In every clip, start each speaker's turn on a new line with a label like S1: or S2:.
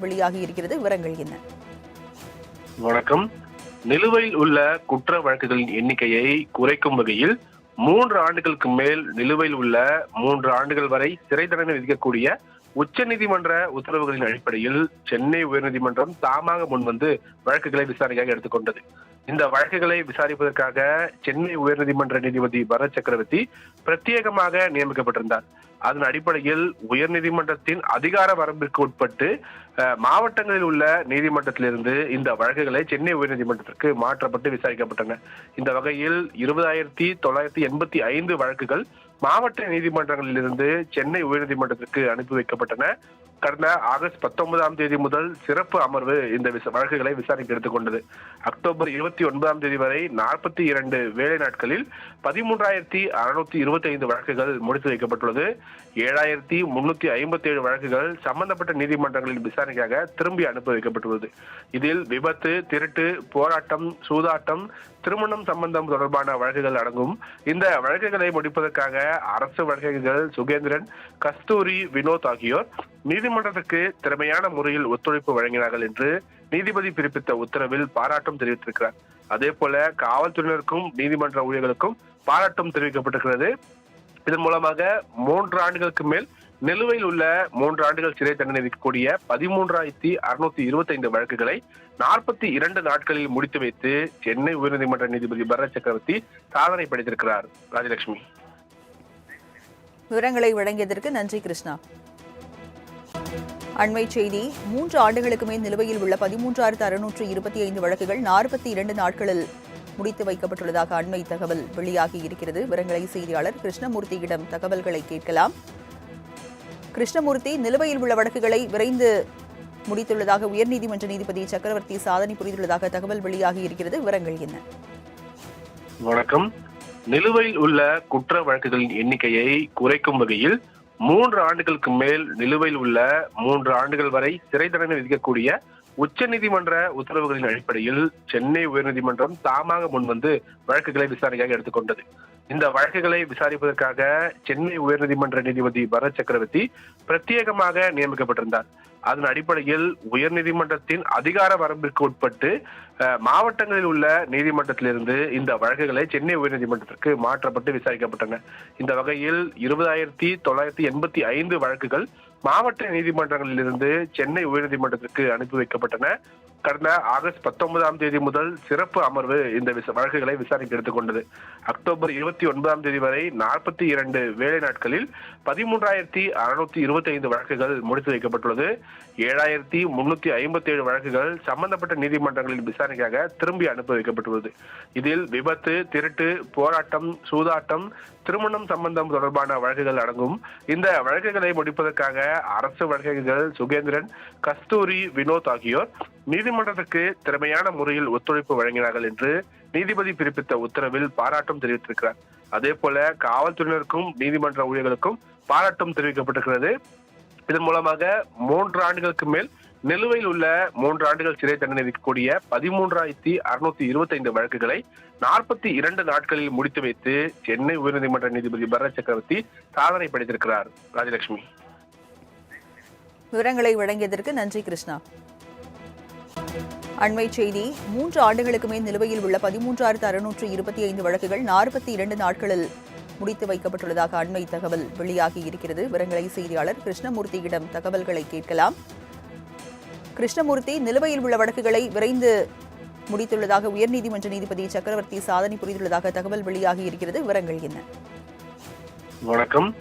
S1: வெளியாகி இருக்கிறது. விவரங்கள் என்ன?
S2: வணக்கம். நிலுவையில் உள்ள குற்ற வழக்குகளின் எண்ணிக்கையை குறைக்கும் வகையில் மூன்று ஆண்டுகளுக்கு மேல் நிலுவையில் உள்ள மூன்று ஆண்டுகள் வரை சிறை தண்டனை விதிக்கக்கூடிய உச்சநீதிமன்ற உத்தரவுகளின் அடிப்படையில் சென்னை உயர்நீதிமன்றம் தாமாக முன்வந்து வழக்குகளை விசாரணையாக எடுத்துக்கொண்டது. இந்த வழக்குகளை விசாரிப்பதற்காக சென்னை உயர்நீதிமன்ற நீதிபதி பரத் சக்கரவர்த்தி பிரத்யேகமாக நியமிக்கப்பட்டிருந்தார். அதன் அடிப்படையில் உயர்நீதிமன்றத்தின் அதிகார வரம்பிற்கு உட்பட்டு மாவட்டங்களில் உள்ள நீதிமன்றத்திலிருந்து இந்த வழக்குகளை சென்னை உயர்நீதிமன்றத்திற்கு மாற்றப்பட்டு விசாரிக்கப்பட்டன. இந்த வகையில் இருபதாயிரத்தி தொள்ளாயிரத்தி எண்பத்தி ஐந்து வழக்குகள் மாவட்ட நீதிமன்றங்களிலிருந்து சென்னை உயர்நீதிமன்றத்திற்கு அனுப்பி வைக்கப்பட்டன. கடந்த ஆகஸ்ட் பத்தொன்பதாம் தேதி முதல் சிறப்பு அமர்வு இந்த வழக்குகளை விசாரணைக்கு எடுத்துக்கொண்டது அக்டோபர் இருபத்தி ஒன்பதாம் தேதி வரை நாற்பத்தி இரண்டு வேலை நாட்களில் பதிமூன்றாயிரத்தி அறுநூத்தி இருபத்தி ஐந்து வழக்குகள் முடித்து வைக்கப்பட்டுள்ளது. ஏழாயிரத்தி முன்னூத்தி ஐம்பத்தி ஏழு வழக்குகள் சம்பந்தப்பட்ட நீதிமன்றங்களில் விசாரணைக்காக திரும்பி அனுப்பி வைக்கப்பட்டுள்ளது. இதில் விபத்து திருட்டு போராட்டம் சூதாட்டம் திருமணம் சம்பந்தம் தொடர்பான வழக்குகள் அடங்கும். இந்த வழக்குகளை முடிப்பதற்காக அரசு வழக்கறிஞர்கள் சுகேந்திரன் கஸ்தூரி வினோத் ஆகியோர் நீதிமன்றத்துக்கு திறமையான முறையில் ஒத்துழைப்பு வழங்கினார்கள் என்று நீதிபதி பிறப்பித்த உத்தரவில் பாராட்டம் தெரிவித்திருக்கிறார். அதே போல காவல்துறையினருக்கும் நீதிமன்ற ஊழியர்களுக்கும் பாராட்டம் தெரிவிக்கப்பட்டிருக்கிறது. இதன் மூலமாக மூன்று ஆண்டுகளுக்கு மேல் நிலுவையில் உள்ள மூன்று ஆண்டுகள் சிறை தண்டனை விதிக்கக்கூடிய பதிமூன்றாயிரத்தி அறுநூத்தி இருபத்தி ஐந்து வழக்குகளை நாற்பத்தி இரண்டு நாட்களில் முடித்து வைத்து சென்னை உயர்நீதிமன்ற நீதிபதி பரத் சக்கரவர்த்தி சாதனை படைத்திருக்கிறார். ராஜலட்சுமி.
S1: விவரங்களை வழங்கியதற்கு நன்றி கிருஷ்ணா. அண்மை செய்தி மூன்று ஆண்டுகளுக்கு மேல் நிலுவையில் உள்ள பதிமூன்றாயிரத்து அறுநூற்று இருபத்தி ஐந்து வழக்குகள் நாற்பத்தி இரண்டு நாட்களில் முடித்து வைக்கப்பட்டுள்ளதாக அண்மை தகவல் வெளியாகி இருக்கிறது. விவரங்களை செய்தியாளர் கிருஷ்ணமூர்த்தியிடம் தகவல்களை கேட்கலாம். கிருஷ்ணமூர்த்தி நிலுவையில் உள்ள வழக்குகளை விரைந்து முடித்துள்ளதாக உயர்நீதிமன்ற நீதிபதி சக்கரவர்த்தி சாதனை புரிந்துள்ளதாக தகவல் வெளியாகி இருக்கிறது. விவரங்கள் என்ன?
S2: வணக்கம். நிலுவையில் உள்ள குற்ற வழக்குகளின் எண்ணிக்கையை குறைக்கும் வகையில் மூன்று ஆண்டுகளுக்கு மேல் நிலுவையில் உள்ள மூன்று ஆண்டுகள் வரை சிறை தண்டனை விதிக்கக்கூடிய உச்சநீதிமன்ற உத்தரவுகளின் அடிப்படையில் சென்னை உயர்நீதிமன்றம் தாமாக முன்வந்து வழக்குகளை விசாரணையாக எடுத்துக்கொண்டது இந்த வழக்குகளை விசாரிப்பதற்காக சென்னை உயர்நீதிமன்ற நீதிபதி பரத் சக்கரவர்த்தி பிரத்யேகமாக நியமிக்கப்பட்டிருந்தார். அதன் அடிப்படையில் உயர்நீதிமன்றத்தின் அதிகார வரம்பிற்கு உட்பட்டு மாவட்டங்களில் உள்ள நீதிமன்றத்திலிருந்து இந்த வழக்குகளை சென்னை உயர்நீதிமன்றத்திற்கு மாற்றப்பட்டு விசாரிக்கப்பட்டன. இந்த வகையில் இருபதாயிரத்தி தொள்ளாயிரத்தி எண்பத்தி ஐந்து வழக்குகள் மாவட்ட நீதிமன்றங்களிலிருந்து சென்னை உயர்நீதிமன்றத்திற்கு அனுப்பி வைக்கப்பட்டன. கடந்த ஆகஸ்ட் பத்தொன்பதாம் தேதி முதல் சிறப்பு அமர்வு இந்த விச- வழக்குகளை விசாரணைக்கு எடுத்துக்கொண்டது அக்டோபர் இருபத்தி ஒன்பதாம் தேதி வரை நாற்பத்தி இரண்டு வேலை நாட்களில் பதிமூன்றாயிரத்தி அறுநூத்தி இருபத்தி ஐந்து வழக்குகள் முடித்து வைக்கப்பட்டுள்ளது. ஏழாயிரத்தி முன்னூத்தி ஐம்பத்தி ஏழு வழக்குகள் சம்பந்தப்பட்ட நீதிமன்றங்களில் விசாரணைக்காக திரும்பி அனுப்பி வைக்கப்பட்டுள்ளது. இதில் விபத்து திருட்டு போராட்டம் சூதாட்டம் திருமணம் சம்பந்தம் தொடர்பான வழக்குகள் அடங்கும். இந்த வழக்குகளை முடிப்பதற்காக அரசு வழக்கறிஞர்கள் சுகேந்திரன் கஸ்தூரி வினோத் ஆகியோர் நீதிமன்றத்திற்கு திறமையான முறையில் ஒத்துழைப்பு வழங்கினார்கள் என்று நீதிபதி பிறப்பித்த உத்தரவில் பாராட்டம் தெரிவித்திருக்கிறார். அதே போல காவல்துறையினருக்கும் நீதிமன்ற ஊழியர்களுக்கும் பாராட்டம் தெரிவிக்கப்பட்டிருக்கிறது. இதன் மூலமாக மூன்று ஆண்டுகளுக்கு மேல் நிலுவையில் உள்ள மூன்று ஆண்டுகள் சிறை தண்டனை விற்கக்கூடிய பதிமூன்றாயிரத்தி அறுநூத்தி இருபத்தி ஐந்து வழக்குகளை நாற்பத்தி இரண்டு நாட்களில் முடித்து வைத்து சென்னை உயர்நீதிமன்ற நீதிபதி பரத் சக்கரவர்த்தி சாதனை படைத்திருக்கிறார் ராஜலட்சுமி.
S1: விவரங்களை வழங்கியதற்கு நன்றி கிருஷ்ணா. அண்மை செய்தி மூன்று ஆண்டுகளுக்கு மேல் நிலுவையில் உள்ள பதிமூன்றாயிரத்து அறுநூற்று இருபத்தி ஐந்து வழக்குகள் நாற்பத்தி இரண்டு நாட்களில் முடித்து வைக்கப்பட்டுள்ளதாக அண்மை தகவல் வெளியாகி இருக்கிறது. விவரங்களை செய்தியாளர் கிருஷ்ணமூர்த்தியிடம் தகவல்களை கேட்கலாம். கிருஷ்ணமூர்த்தி நிலுவையில் உள்ள வழக்குகளை விரைந்து முடித்துள்ளதாக உயர்நீதிமன்ற நீதிபதி சக்கரவர்த்தி சாதனை புரிந்துள்ளதாக தகவல் வெளியாகி இருக்கிறது. விவரங்கள் என்ன?
S2: வணக்கம்.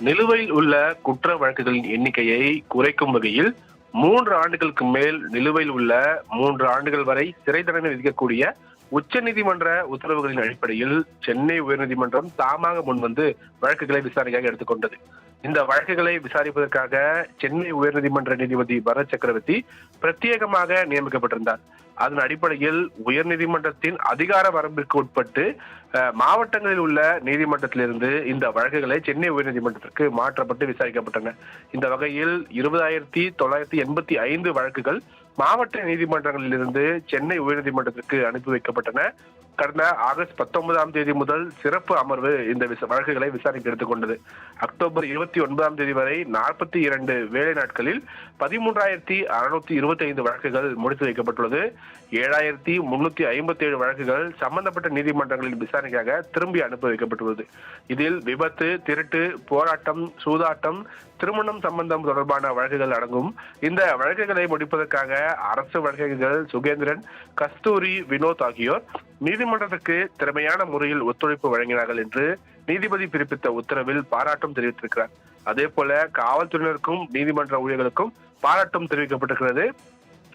S2: நிலுவையில் உள்ள குற்ற வழக்குகளின் எண்ணிக்கையை குறைக்கும் வகையில் மூன்று ஆண்டுகளுக்கு மேல் நிலுவையில் உள்ள மூன்று ஆண்டுகள் வரை சிறை தண்டனை விதிக்கக்கூடிய உச்சநீதிமன்ற உத்தரவுகளின் அடிப்படையில் சென்னை உயர்நீதிமன்றம் தாமாக முன்வந்து வழக்குகளை விசாரணையாக எடுத்துக்கொண்டது. இந்த வழக்குகளை விசாரிப்பதற்காக சென்னை உயர்நீதிமன்ற நீதிபதி பரத் சக்கரவர்த்தி பிரத்யேகமாக நியமிக்கப்பட்டிருந்தார். அதன் அடிப்படையில் உயர்நீதிமன்றத்தின் அதிகார வரம்பிற்கு உட்பட்டு அஹ், மாவட்டங்களில் உள்ள நீதிமன்றத்திலிருந்து இந்த வழக்குகளை சென்னை உயர்நீதிமன்றத்திற்கு மாற்றப்பட்டு விசாரிக்கப்பட்டன. இந்த வகையில் இருபதாயிரத்தி தொள்ளாயிரத்தி எண்பத்தி ஐந்து வழக்குகள் மாவட்ட நீதிமன்றங்களிலிருந்து சென்னை உயர்நீதிமன்றத்திற்கு அனுப்பி வைக்கப்பட்டன. கடந்த ஆகஸ்ட் பத்தொன்பதாம் தேதி முதல் சிறப்பு அமர்வு இந்த விச- வழக்குகளை விசாரணைக்கு எடுத்துக்கொண்டது. அக்டோபர் இருபத்தி இருபத்தி ஒன்பதாம் தேதி வரை நாற்பத்தி இரண்டு வேலை நாட்களில் பதிமூன்றாயிரத்தி அறுநூத்தி இருபத்தி ஐந்து வழக்குகள் முடித்து வைக்கப்பட்டுள்ளது. ஏழாயிரத்தி முன்னூத்தி ஐம்பத்தி ஏழு வழக்குகள் சம்பந்தப்பட்ட நீதிமன்றங்களின் விசாரணைக்காக திரும்பி அனுப்பி வைக்கப்பட்டுள்ளது. இதில் விபத்து திருட்டு போராட்டம் சூதாட்டம் திருமணம் சம்பந்தம் தொடர்பான வழக்குகள் அடங்கும். இந்த வழக்குகளை முடிப்பதற்காக அரசு வழக்கறிஞர்கள் சுகேந்திரன் கஸ்தூரி வினோத் ஆகியோர் நீதிமன்றத்துக்கு திறமையான முறையில் ஒத்துழைப்பு வழங்கினார்கள் என்று நீதிபதி பிறப்பித்த உத்தரவில் பாராட்டும் தெரிவித்திருக்கிறார். அதே போல காவல்துறையினருக்கும் நீதிமன்ற ஊழியர்களுக்கும் பாராட்டும் தெரிவிக்கப்பட்டிருக்கிறது.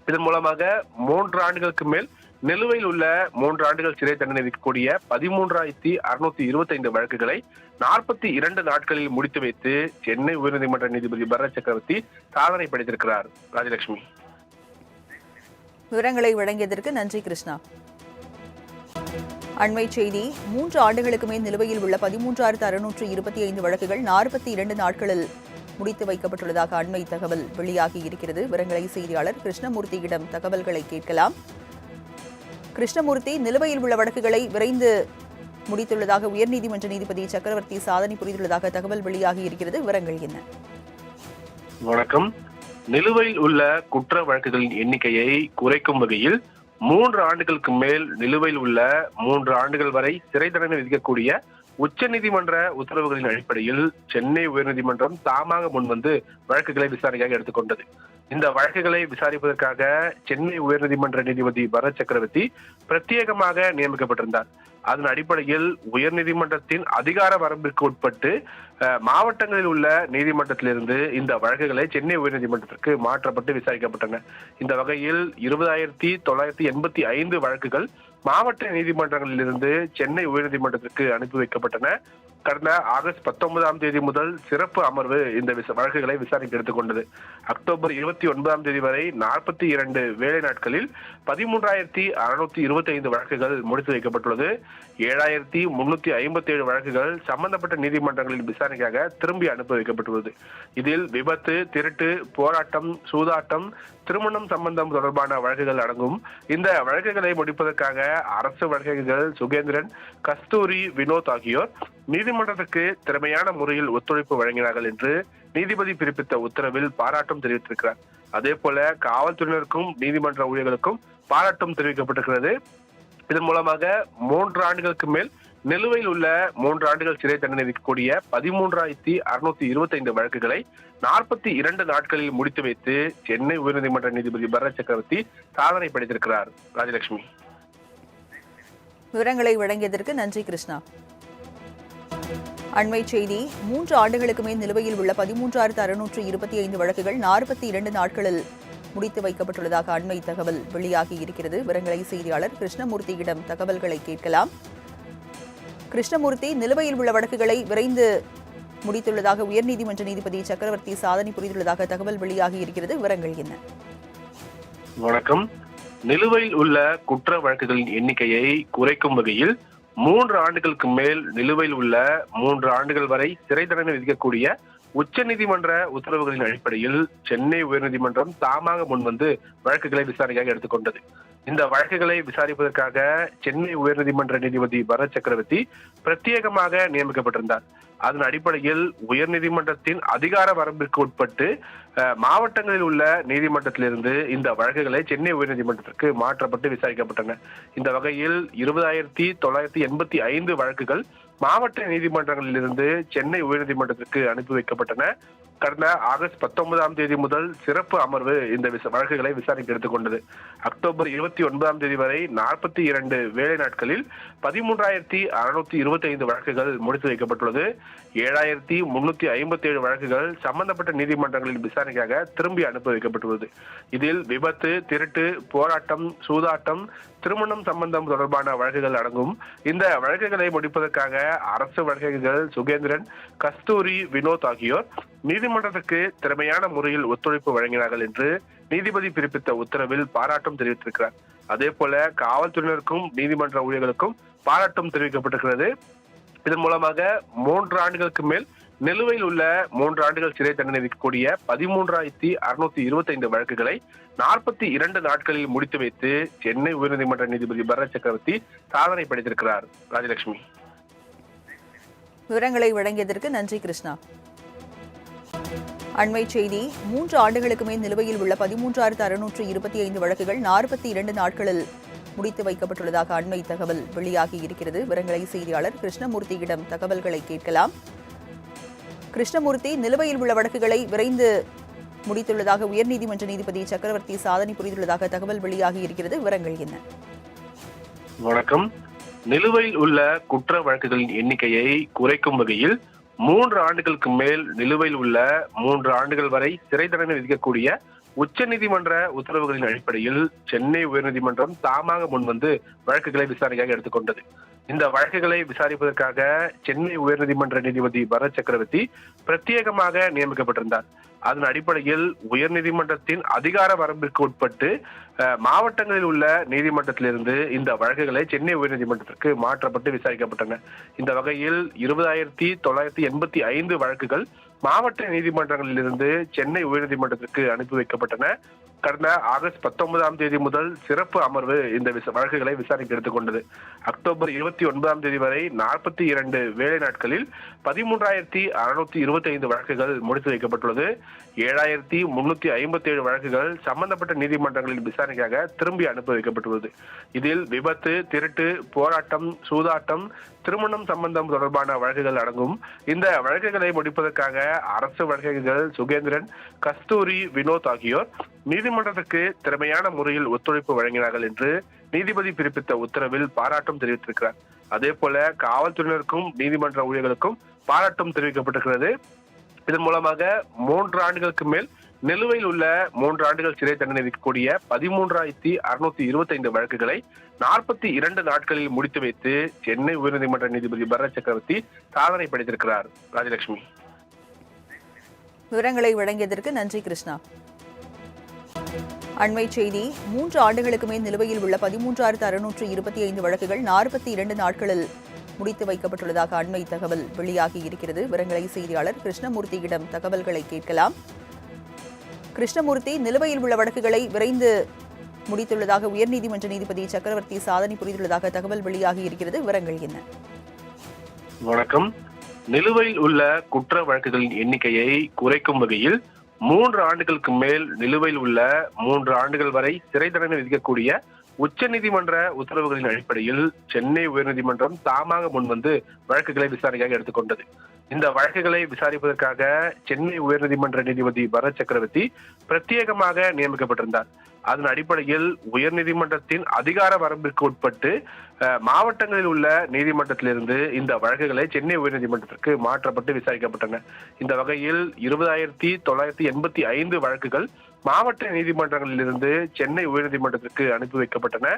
S2: இதன் மூலமாக மூன்று ஆண்டுகளுக்கு மேல் நிலுவையில் உள்ள மூன்று ஆண்டுகள் சிறை தண்டனை விதிக்கக்கூடிய பதிமூன்றாயிரத்தி அறுநூத்தி இருபத்தி ஐந்து வழக்குகளை நாற்பத்தி இரண்டு நாட்களில் முடித்து வைத்து சென்னை உயர்நீதிமன்ற நீதிபதி பரத் சக்கரவர்த்தி சாதனை படைத்திருக்கிறார். ராஜலட்சுமி.
S1: விவரங்களை வழங்கியதற்கு நன்றி கிருஷ்ணா. அண்மை செய்தி மூன்று ஆண்டுகளுக்கு மேல் நிலுவையில் உள்ள பதிமூன்றாயிரத்து அறுநூற்று இருபத்தி ஐந்து வழக்குகள் நாற்பத்தி இரண்டு நாட்களில் முடித்து வைக்கப்பட்டுள்ளதாக அண்மை தகவல் வெளியாகி இருக்கிறது. விவரங்களை செய்தியாளர் கிருஷ்ணமூர்த்தியிடம் தகவல்களை கேட்கலாம். கிருஷ்ணமூர்த்தி நிலுவையில் உள்ள வழக்குகளை விரைந்து முடித்துள்ளதாக உயர்நீதிமன்ற நீதிபதி சக்கரவர்த்தி சாதனை புரிந்துள்ளதாக தகவல் வெளியாகி இருக்கிறது. விவரங்கள் என்ன?
S2: வணக்கம். நிலுவையில் உள்ள குற்ற வழக்குகளின் எண்ணிக்கையை குறைக்கும் வகையில் மூன்று ஆண்டுகளுக்கு மேல் நிலுவையில் உள்ள மூன்று ஆண்டுகள் வரை சிறை தண்டனை விதிக்கக்கூடிய உச்சநீதிமன்ற உத்தரவுகளின் அடிப்படையில் சென்னை உயர்நீதிமன்றம் தாமாக முன்வந்து வழக்குகளை விசாரணையாக எடுத்துக்கொண்டது. இந்த வழக்குகளை விசாரிப்பதற்காக சென்னை உயர்நீதிமன்ற நீதிபதி பரத் சக்கரவர்த்தி பிரத்யேகமாக நியமிக்கப்பட்டிருந்தார். அதன் அடிப்படையில் உயர்நீதிமன்றத்தின் அதிகார வரம்பிற்கு உட்பட்டு மாவட்டங்களில் உள்ள நீதிமன்றத்திலிருந்து இந்த வழக்குகளை சென்னை உயர்நீதிமன்றத்திற்கு மாற்றப்பட்டு விசாரிக்கப்பட்டன. இந்த வகையில் இருபதாயிரத்தி தொள்ளாயிரத்தி எண்பத்தி ஐந்து வழக்குகள் மாவட்ட நீதிமன்றங்களிலிருந்து சென்னை உயர்நீதிமன்றத்திற்கு அனுப்பி வைக்கப்பட்டன. கடந்த ஆகஸ்ட் பத்தொன்பதாம் தேதி முதல் சிறப்பு அமர்வு இந்த விச- வழக்குகளை விசாரணைக்கு எடுத்துக்கொண்டது. அக்டோபர் இருபத்தி ஒன்பதாம் தேதி வரை நாற்பத்தி இரண்டு வேலை நாட்களில் பதிமூன்றாயிரத்தி அறுநூத்தி இருபத்தி ஐந்து வழக்குகள் முடித்து வைக்கப்பட்டுள்ளது. ஏழாயிரத்தி முன்னூத்தி ஐம்பத்தி ஏழு வழக்குகள் சம்பந்தப்பட்ட நீதிமன்றங்களின் விசாரணைக்காக திரும்பி அனுப்பி வைக்கப்பட்டுள்ளது. இதில் விபத்து திருட்டு போராட்டம் சூதாட்டம் திருமணம் சம்பந்தம் தொடர்பான வழக்குகள் அடங்கும். இந்த வழக்குகளை முடிப்பதற்காக அரசு வழக்கறிஞர்கள் சுகேந்திரன் கஸ்தூரி வினோத் ஆகியோர் நீதிமன்றத்துக்கு திறமையான முறையில் ஒத்துழைப்பு வழங்கினார்கள் என்று நீதிபதி பிறப்பித்த உத்தரவில் பாராட்டும் தெரிவித்திருக்கிறார். அதே போல காவல்துறையினருக்கும் நீதிமன்ற ஊழியர்களுக்கும் பாராட்டும் தெரிவிக்கப்பட்டிருக்கிறது. இதன் மூலமாக மூன்று ஆண்டுகளுக்கு மேல் நிலுவையில் உள்ள மூன்று ஆண்டுகள் சிறை தண்டனை விதிக்கக்கூடிய பதிமூன்றாயிரத்தி அறுநூத்தி இருபத்தி ஐந்து வழக்குகளை நாற்பத்தி இரண்டு நாட்களில் முடித்து வைத்து சென்னை உயர்நீதிமன்ற நீதிபதி பரத் சக்கரவர்த்தி சாதனை படைத்திருக்கிறார். ராஜலட்சுமி.
S1: விவரங்களை வழங்கியதற்கு நன்றி கிருஷ்ணா. அண்மை செய்தி மூன்று ஆண்டுகளுக்கு மேல் நிலுவையில் உள்ள பதிமூன்றாயிரத்து அறுநூற்று இருபத்தி ஐந்து வழக்குகள் நாற்பத்தி இரண்டு நாட்களில் முடித்து வைக்கப்பட்டுள்ளதாக அண்மை தகவல் வெளியாகி இருக்கிறது. விவரங்களை செய்தியாளர் கிருஷ்ணமூர்த்தியிடம் தகவல்களை கேட்கலாம். கிருஷ்ணமூர்த்தி நிலுவையில் உள்ள வழக்குகளை விரைந்து முடித்துள்ளதாக உயர்நீதிமன்ற நீதிபதி சக்கரவர்த்தி சாதனை புரிந்துள்ளதாக தகவல் வெளியாகி இருக்கிறது. விவரங்கள் என்ன?
S2: வணக்கம். நிலுவையில் உள்ள குற்ற வழக்குகளின் எண்ணிக்கையை குறைக்கும் வகையில் மூன்று ஆண்டுகளுக்கு மேல் நிலுவையில் உள்ள மூன்று ஆண்டுகள் வரை சிறை தண்டனை விதிக்கக்கூடிய உச்சநீதிமன்ற உத்தரவுகளின் அடிப்படையில் சென்னை உயர்நீதிமன்றம் தாமாக முன்வந்து வழக்குகளை விசாரணைக்காக எடுத்துக்கொண்டது. இந்த வழக்குகளை விசாரிப்பதற்காக சென்னை உயர்நீதிமன்ற நீதிபதி பரத் சக்கரவர்த்தி பிரத்யேகமாக நியமிக்கப்பட்டிருந்தார். அதன் அடிப்படையில் உயர்நீதிமன்றத்தின் அதிகார வரம்பிற்கு உட்பட்டு மாவட்டங்களில் உள்ள நீதிமன்றத்திலிருந்து இந்த வழக்குகளை சென்னை உயர்நீதிமன்றத்திற்கு மாற்றப்பட்டு விசாரிக்கப்பட்டன. இந்த வகையில் இருபதாயிரத்தி தொள்ளாயிரத்தி எண்பத்தி ஐந்து வழக்குகள் மாவட்ட நீதிமன்றங்களிலிருந்து சென்னை உயர்நீதிமன்றத்திற்கு அனுப்பி வைக்கப்பட்டன. கடந்த ஆகஸ்ட் பத்தொன்பதாம் தேதி முதல் சிறப்பு அமர்வு இந்த வழக்குகளை விசாரணைக்கு எடுத்துக்கொண்டது அக்டோபர் இருபத்தி ஒன்பதாம் தேதி வரை நாற்பத்தி இரண்டு வேலை நாட்களில் பதிமூன்றாயிரத்தி அறுநூத்தி இருபத்தி ஐந்து வழக்குகள் முடித்து வைக்கப்பட்டுள்ளது. ஏழாயிரத்தி முன்னூத்தி ஐம்பத்தி ஏழு வழக்குகள் சம்பந்தப்பட்ட நீதிமன்றங்களின் விசாரணைக்காக திரும்பி அனுப்பி வைக்கப்பட்டுள்ளது. இதில் விபத்து திருட்டு போராட்டம் சூதாட்டம் திருமணம் சம்பந்தம் தொடர்பான வழக்குகள் அடங்கும். இந்த வழக்குகளை முடிப்பதற்காக அரசு வழக்கறிஞர்கள் சுகேந்திரன் கஸ்தூரி வினோத் ஆகியோர் நீதிமன்றத்துக்கு திறமையான முறையில் ஒத்துழைப்பு வழங்கினார்கள் என்று நீதிபதி பிறப்பித்த உத்தரவில் பாராட்டம் தெரிவித்திருக்கிறார். அதே போல காவல்துறையினருக்கும் நீதிமன்ற ஊழியர்களுக்கும் பாராட்டம் தெரிவிக்கப்பட்டிருக்கிறது. இதன் மூலமாக மூன்று ஆண்டுகளுக்கு மேல் நிலுவையில் உள்ள மூன்று ஆண்டுகள் சிறை தண்டனை விதிக்கக்கூடிய பதிமூன்றாயிரத்தி அறுநூத்தி இருபத்தி ஐந்து வழக்குகளை நாற்பத்தி இரண்டு நாட்களில் முடித்து வைத்து சென்னை உயர்நீதிமன்ற நீதிபதி பரத் சக்கரவர்த்தி சாதனை படைத்திருக்கிறார் ராஜலட்சுமி.
S1: விவரங்களை வழங்கியதற்கு நன்றி கிருஷ்ணா. அண்மை செய்தி மூன்று ஆண்டுகளுக்கு மேல் நிலுவையில் உள்ள பதிமூன்றாயிரத்து அறுநூற்று இருபத்தி ஐந்து வழக்குகள் நாற்பத்தி இரண்டு நாட்களில் முடித்து வைக்கப்பட்டுள்ளதாக அண்மை தகவல் வெளியாகி இருக்கிறது. விவரங்களை செய்தியாளர் கிருஷ்ணமூர்த்தியிடம் தகவல்களை கேட்கலாம். கிருஷ்ணமூர்த்தி நிலுவையில் உள்ள வழக்குகளை விரைந்து முடித்துள்ளதாக உயர்நீதிமன்ற நீதிபதி சக்கரவர்த்தி சாதனை புரிந்துள்ளதாக தகவல் வெளியாகி இருக்கிறது. விவரங்கள் என்ன?
S2: வணக்கம். நிலுவையில் உள்ள குற்ற வழக்குகளின் எண்ணிக்கையை குறைக்கும் வகையில் மூன்று ஆண்டுகளுக்கு மேல் நிலுவையில் உள்ள மூன்று ஆண்டுகள் வரை சிறை தண்டனை விதிக்கக்கூடிய உச்சநீதிமன்ற உத்தரவுகளின் அடிப்படையில் சென்னை உயர்நீதிமன்றம் தாமாக முன்வந்து வழக்குகளை விசாரணையாக எடுத்துக்கொண்டது. இந்த வழக்குகளை விசாரிப்பதற்காக சென்னை உயர்நீதிமன்ற நீதிபதி பரத் சக்கரவர்த்தி பிரத்யேகமாக நியமிக்கப்பட்டிருந்தார். அதன் அடிப்படையில் உயர்நீதிமன்றத்தின் அதிகார வரம்பிற்கு உட்பட்டு அஹ், மாவட்டங்களில் உள்ள நீதிமன்றத்திலிருந்து இந்த வழக்குகளை சென்னை உயர்நீதிமன்றத்திற்கு மாற்றப்பட்டு விசாரிக்கப்பட்டன. இந்த வகையில் இருபதாயிரத்தி தொள்ளாயிரத்தி எண்பத்தி ஐந்து வழக்குகள் மாவட்ட நீதிமன்றங்களிலிருந்து சென்னை உயர்நீதிமன்றத்திற்கு அனுப்பி வைக்கப்பட்டன. கடந்த ஆகஸ்ட் பத்தொன்பதாம் தேதி முதல் சிறப்பு அமர்வு இந்த விச- வழக்குகளை விசாரிக்க எடுத்துக்கொண்டது. அக்டோபர் இருபத்தி ஒன்பதாம் தேதி வரை நாற்பத்தி இரண்டு வேலை நாட்களில் பதிமூன்றாயிரத்தி அறுநூத்தி இருபத்தி ஐந்து வழக்குகள் முடித்து வைக்கப்பட்டுள்ளது. ஏழாயிரத்தி முன்னூத்தி ஐம்பத்தி ஏழு வழக்குகள் சம்பந்தப்பட்ட நீதிமன்றங்களின் விசாரணைக்காக திரும்பி அனுப்பி வைக்கப்பட்டுள்ளது. இதில் விபத்து திருட்டு போராட்டம் சூதாட்டம் திருமணம் சம்பந்தம் தொடர்பான வழக்குகள் அடங்கும். இந்த வழக்குகளை முடிப்பதற்காக அரசு வழக்கறிஞர்கள் சுகேந்திரன் கஸ்தூரி வினோத் ஆகியோர் நீதிமன்றத்துக்கு திறமையான முறையில் ஒத்துழைப்பு வழங்கினார்கள் என்று நீதிபதி பிறப்பித்த உத்தரவில் பாராட்டம் தெரிவித்திருக்கிறார். அதே போல காவல்துறையினருக்கும் நீதிமன்ற ஊழியர்களுக்கும் பாராட்டம் தெரிவிக்கப்பட்டிருக்கிறது. இதன் மூலமாக மூன்று ஆண்டுகளுக்கு மேல் நிலுவையில் உள்ள மூன்று ஆண்டுகள் சிறை தண்டனை விதிக்கக்கூடிய பதிமூன்றாயிரத்தி அறுநூத்தி இருபத்தி ஐந்து வழக்குகளை நாற்பத்தி இரண்டு நாட்களில் முடித்து வைத்து சென்னை உயர்நீதிமன்ற நீதிபதி பரத் சக்கரவர்த்தி சாதனை படைத்திருக்கிறார். ராஜலட்சுமி.
S1: விவரங்களை வழங்கியதற்கு நன்றி கிருஷ்ணா. அண்மை செய்தி மூன்று ஆண்டுகளுக்கு மேல் நிலுவையில் உள்ள பதிமூன்றாயிரத்து அறுநூற்று இருபத்தி ஐந்து வழக்குகள் நாற்பத்தி இரண்டு நாட்களில் முடித்து வைக்கப்பட்டுள்ளதாக அண்மை தகவல் வெளியாகி இருக்கிறது. விவரங்களை செய்தியாளர் கிருஷ்ணமூர்த்தியிடம் தகவல்களை கேட்கலாம். கிருஷ்ணமூர்த்தி நிலுவையில் உள்ள வழக்குகளை விரைந்து முடித்துள்ளதாக உயர்நீதிமன்ற நீதிபதி சக்கரவர்த்தி சாதனை புரிந்துள்ளதாக தகவல் வெளியாகி இருக்கிறது. விவரங்கள் என்ன?
S2: வணக்கம். நிலுவையில் உள்ள குற்ற வழக்குகளின் எண்ணிக்கையை குறைக்கும் வகையில் மூன்று ஆண்டுகளுக்கு மேல் நிலுவையில் உள்ள மூன்று ஆண்டுகள் வரை சிறை தண்டனை விதிக்கக்கூடிய உச்சநீதிமன்ற உத்தரவுகளின் அடிப்படையில் சென்னை உயர்நீதிமன்றம் தாமாக முன்வந்து வழக்குகளை விசாரணையாக எடுத்துக்கொண்டது. இந்த வழக்குகளை விசாரிப்பதற்காக சென்னை உயர்நீதிமன்ற நீதிபதி பரத் சக்கரவர்த்தி பிரத்யேகமாக நியமிக்கப்பட்டிருந்தார். அதன் அடிப்படையில் உயர்நீதிமன்றத்தின் அதிகார வரம்பிற்கு உட்பட்டு மாவட்டங்களில் உள்ள நீதிமன்றத்திலிருந்து இந்த வழக்குகளை சென்னை உயர்நீதிமன்றத்திற்கு மாற்றப்பட்டு விசாரிக்கப்பட்டன. இந்த வகையில் இருபதாயிரத்தி தொள்ளாயிரத்தி எண்பத்தி ஐந்து வழக்குகள் மாவட்ட நீதிமன்றங்களிலிருந்து சென்னை உயர்நீதிமன்றத்திற்கு அனுப்பி வைக்கப்பட்டன.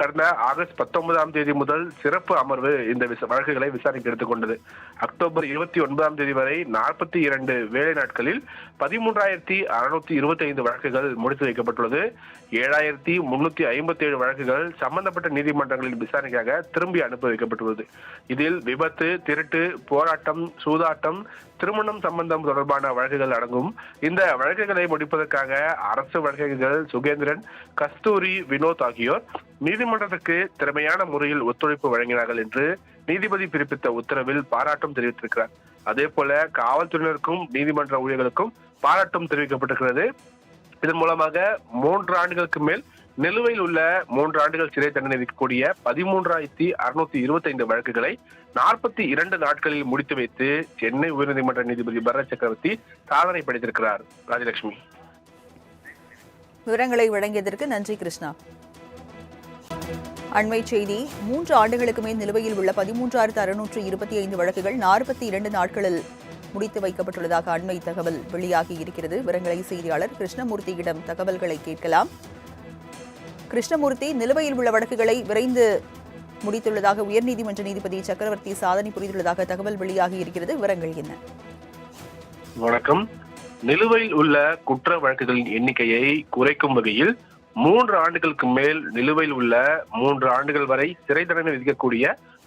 S2: கடந்த ஆகஸ்ட் பத்தொன்பதாம் தேதி முதல் சிறப்பு அமர்வு இந்த விச- வழக்குகளை விசாரிக்க எடுத்துக்கொண்டது. அக்டோபர் இருபத்தி ஒன்பதாம் தேதி வரை நாற்பத்தி இரண்டு வேலை நாட்களில் பதிமூன்றாயிரத்தி அறுநூத்தி இருபத்தி ஐந்து வழக்குகள் முடித்து வைக்கப்பட்டுள்ளது. ஏழாயிரத்தி முன்னூத்தி ஐம்பத்தி ஏழு வழக்குகள் சம்பந்தப்பட்ட நீதிமன்றங்களின் விசாரணைக்காக திரும்பி அனுப்பி வைக்கப்பட்டுள்ளது. இதில் விபத்து திருட்டு போராட்டம் சூதாட்டம் திருமணம் சம்பந்தம் தொடர்பான வழக்குகள் அடங்கும். இந்த வழக்குகளை முடிப்பதற்காக அரசு வழக்கறிஞர்கள் சுகேந்திரன் கஸ்தூரி வினோத் ஆகியோர் நீதிமன்றத்துக்கு திறமையான முறையில் ஒத்துழைப்பு வழங்கினார்கள் என்று நீதிபதி பிறப்பித்த உத்தரவில் பாராட்டும் தெரிவித்திருக்கிறார். அதே போல காவல்துறையினருக்கும் நீதிமன்ற ஊழியர்களுக்கும் பாராட்டும் தெரிவிக்கப்பட்டிருக்கிறது. இதன் மூலமாக மூன்று ஆண்டுகளுக்கு மேல் நிலுவையில் உள்ள மூன்று ஆண்டுகள் சிறை தண்டனை விதிக்கக்கூடிய பதிமூன்றாயிரத்தி அறுநூத்தி இருபத்தி ஐந்து வழக்குகளை நாற்பத்தி இரண்டு நாட்களில் முடித்து வைத்து சென்னை உயர்நீதிமன்ற நீதிபதி பரத் சக்கரவர்த்தி சாதனை படைத்திருக்கிறார். ராஜலட்சுமி.
S1: விவரங்களை வழங்கியதற்கு நன்றி கிருஷ்ணா. அண்மை செய்தி மூன்று ஆண்டுகளுக்கு மேல் நிலுவையில் உள்ள பதிமூன்றாயிரத்து அறுநூற்று இருபத்தி ஐந்து வழக்குகள் நாற்பத்தி இரண்டு நாட்களில் முடித்து வைக்கப்பட்டுள்ளதாக அண்மை தகவல் வெளியாகி இருக்கிறது. விவரங்களை செய்தியாளர் கிருஷ்ணமூர்த்தியிடம் தகவல்களை கேட்கலாம். கிருஷ்ணமூர்த்தி நிலுவையில் உள்ள வழக்குகளை விரைந்து முடித்துள்ளதாக உயர்நீதிமன்ற நீதிபதி சக்கரவர்த்தி சாதனை புரிந்துள்ளதாக தகவல் வெளியாகி இருக்கிறது. விவரங்கள் என்ன?
S2: வணக்கம். நிலுவையில் உள்ள குற்ற வழக்குகளின் எண்ணிக்கையை குறைக்கும் வகையில் மூன்று ஆண்டுகளுக்கு மேல் நிலுவையில் உள்ள மூன்று ஆண்டுகள் வரை சிறை தண்டனை விதிக்கக்கூடிய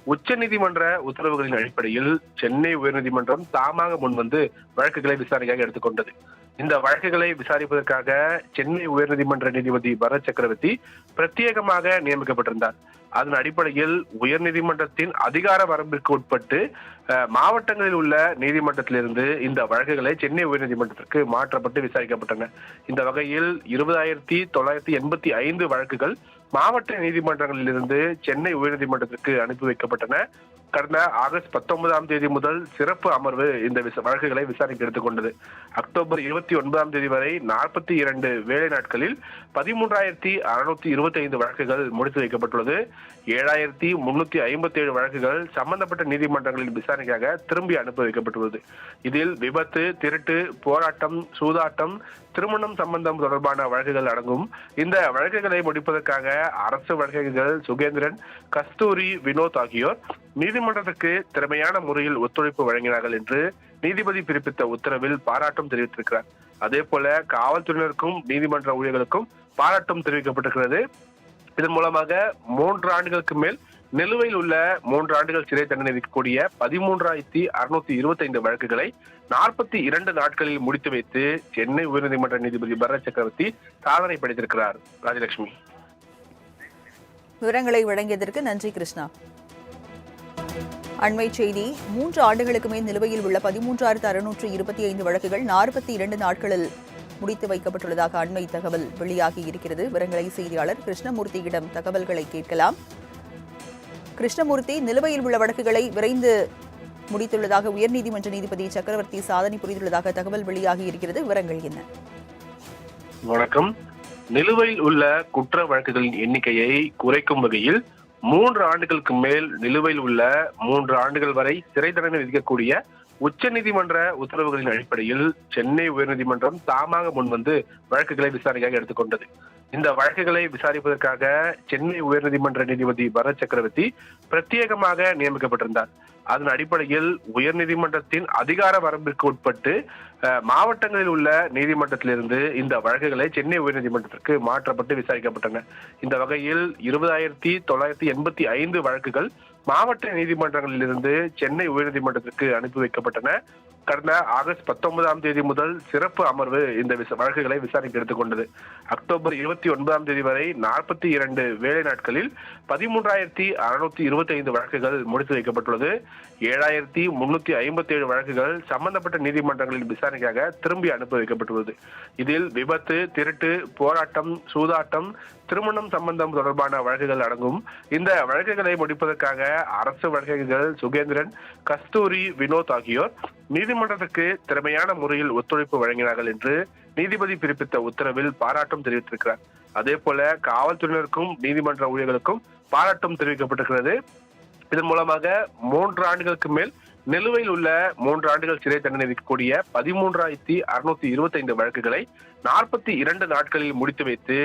S2: உச்சநீதிமன்ற உத்தரவுகளின் அடிப்படையில் சென்னை உயர்நீதிமன்றம் தாமாக முன்வந்து வழக்குகளை விசாரணையாக எடுத்துக்கொண்டது இந்த வழக்குகளை விசாரிப்பதற்காக சென்னை உயர்நீதிமன்ற நீதிபதி பரத் சக்கரவர்த்தி பிரத்யேகமாக நியமிக்கப்பட்டிருந்தார். அதன் அடிப்படையில் உயர்நீதிமன்றத்தின் அதிகார வரம்பிற்கு உட்பட்டு அஹ், மாவட்டங்களில் உள்ள நீதிமன்றத்திலிருந்து இந்த வழக்குகளை சென்னை உயர்நீதிமன்றத்திற்கு மாற்றப்பட்டு விசாரிக்கப்பட்டன. இந்த வகையில் இருபதாயிரத்தி தொள்ளாயிரத்தி எண்பத்தி ஐந்து வழக்குகள் மாவட்ட நீதிமன்றங்களிலிருந்து சென்னை உயர்நீதிமன்றத்திற்கு அனுப்பி வைக்கப்பட்டன. கடந்த ஆகஸ்ட் பத்தொன்பதாம் தேதி முதல் சிறப்பு அமர்வு இந்த விச- வழக்குகளை விசாரிக்க எடுத்துக்கொண்டது அக்டோபர் இருபத்தி ஒன்பதாம் தேதி வரை நாற்பத்தி இரண்டு வேலை நாட்களில் பதிமூன்றாயிரத்தி அறுநூத்தி இருபத்தி ஐந்து வழக்குகள் முடித்து வைக்கப்பட்டுள்ளது. ஏழாயிரத்தி முன்னூத்தி ஐம்பத்தி ஏழு வழக்குகள் சம்பந்தப்பட்ட நீதிமன்றங்களின் விசாரணைக்காக திரும்பி அனுப்பி வைக்கப்பட்டுள்ளது. இதில் விபத்து திருட்டு போராட்டம் சூதாட்டம் திருமணம் சம்பந்தம் தொடர்பான வழக்குகள் அடங்கும். இந்த வழக்குகளை முடிப்பதற்காக அரசு வழக்கறிஞர்கள் சுகேந்திரன் கஸ்தூரி வினோத் ஆகியோர் நீதிமன்றத்துக்கு திறமையான முறையில் ஒத்துழைப்பு வழங்கினார்கள் என்று நீதிபதி பிறப்பித்த உத்தரவில் பாராட்டும் தெரிவித்திருக்கிறார். அதே போல காவல்துறையினருக்கும் நீதிமன்ற ஊழியர்களுக்கும் பாராட்டும் தெரிவிக்கப்பட்டிருக்கிறது. இதன் மூலமாக மூன்று ஆண்டுகளுக்கு மேல் நிலுவையில் உள்ள மூன்று ஆண்டுகள் சிறை தண்டனை விதிக்கக்கூடிய பதிமூன்றாயிரத்தி அறுநூத்தி இருபத்தி ஐந்து வழக்குகளை நாற்பத்தி இரண்டு நாட்களில் முடித்து வைத்து சென்னை உயர்நீதிமன்ற நீதிபதி பரத் சக்கரவர்த்தி சாதனை படைத்திருக்கிறார். ராஜலட்சுமி.
S1: விவரங்களை வழங்கியதற்கு நன்றி கிருஷ்ணா. அண்மை செய்தி மூன்று ஆண்டுகளுக்கு மேல் நிலுவையில் உள்ள பதிமூன்றாயிரத்து அறுநூற்று இருபத்தி ஐந்து வழக்குகள் நாற்பத்தி இரண்டு நாட்களில் முடித்து வைக்கப்பட்டுள்ளதாக அண்மை தகவல் வெளியாகி இருக்கிறது. விவரங்களை செய்தியாளர் கிருஷ்ணமூர்த்தியிடம் தகவல்களை கேட்கலாம். கிருஷ்ணமூர்த்தி நிலுவையில் உள்ள வழக்குகளை விரைந்து முடித்துள்ளதாக உயர்நீதிமன்ற நீதிபதி சக்கரவர்த்தி சாதனை புரிந்துள்ளதாக தகவல் வெளியாகி இருக்கிறது. விவரங்கள் என்ன?
S2: வணக்கம். நிலுவையில் உள்ள குற்ற வழக்குகளின் எண்ணிக்கையை குறைக்கும் வகையில் மூன்று ஆண்டுகளுக்கு மேல் நிலுவையில் உள்ள மூன்று ஆண்டுகள் வரை சிறை தண்டனை விதிக்கக்கூடிய உச்சநீதிமன்ற உத்தரவுகளின் அடிப்படையில் சென்னை உயர்நீதிமன்றம் தாமாக முன்வந்து வழக்குகளை விசாரணைக்காக எடுத்துக்கொண்டது. இந்த வழக்குகளை விசாரிப்பதற்காக சென்னை உயர்நீதிமன்ற நீதிபதி பரத் சக்கரவர்த்தி பிரத்யேகமாக நியமிக்கப்பட்டிருந்தார். அதன் அடிப்படையில் உயர்நீதிமன்றத்தின் அதிகார வரம்பிற்கு உட்பட்டு அஹ், மாவட்டங்களில் உள்ள நீதிமன்றத்திலிருந்து இந்த வழக்குகளை சென்னை உயர்நீதிமன்றத்திற்கு மாற்றப்பட்டு விசாரிக்கப்பட்டன. இந்த வகையில் இருபதாயிரத்தி தொள்ளாயிரத்தி எண்பத்தி ஐந்து வழக்குகள் மாவட்ட நீதிமன்றங்களிலிருந்து சென்னை உயர்நீதிமன்றத்திற்கு அனுப்பி வைக்கப்பட்டன. கடந்த ஆகஸ்ட் பத்தொன்பதாம் தேதி முதல் சிறப்பு அமர்வு இந்த விச- வழக்குகளை விசாரணைக்கு எடுத்துக்கொண்டது அக்டோபர் இருபத்தி ஒன்பதாம் தேதி வரை நாற்பத்தி இரண்டு வேலை நாட்களில் பதிமூன்றாயிரத்தி அறுநூத்தி இருபத்தி ஐந்து வழக்குகள் முடித்து வைக்கப்பட்டுள்ளது. ஏழாயிரத்தி முன்னூத்தி ஐம்பத்தி ஏழு வழக்குகள் சம்பந்தப்பட்ட நீதிமன்றங்களின் விசாரணைக்காக திரும்பி அனுப்பி வைக்கப்பட்டுள்ளது. இதில் விபத்து திருட்டு போராட்டம் சூதாட்டம் திருமணம் சம்பந்தம் தொடர்பான வழக்குகள் அடங்கும். இந்த வழக்குகளை முடிப்பதற்காக அரசு வழக்கறிஞர்கள் சுகேந்திரன் கஸ்தூரி வினோத் ஆகியோர் நீதிமன்றத்துக்கு திறமையான முறையில் ஒத்துழைப்பு வழங்கினார்கள் என்று நீதிபதி பிறப்பித்த உத்தரவில் பாராட்டம் தெரிவித்திருக்கிறார். அதே போல காவல்துறையினருக்கும் நீதிமன்ற ஊழியர்களுக்கும் பாராட்டம் தெரிவிக்கப்பட்டிருக்கிறது. இதன் மூலமாக மூன்று ஆண்டுகளுக்கு மேல் நிலுவையில் உள்ள மூன்று ஆண்டுகள் சிறை தண்டனை விதிக்கக்கூடிய பதிமூன்றாயிரத்தி அறுநூத்தி இருபத்தி ஐந்து வழக்குகளை நாற்பத்தி இரண்டு நாட்களில் முடித்து வைத்து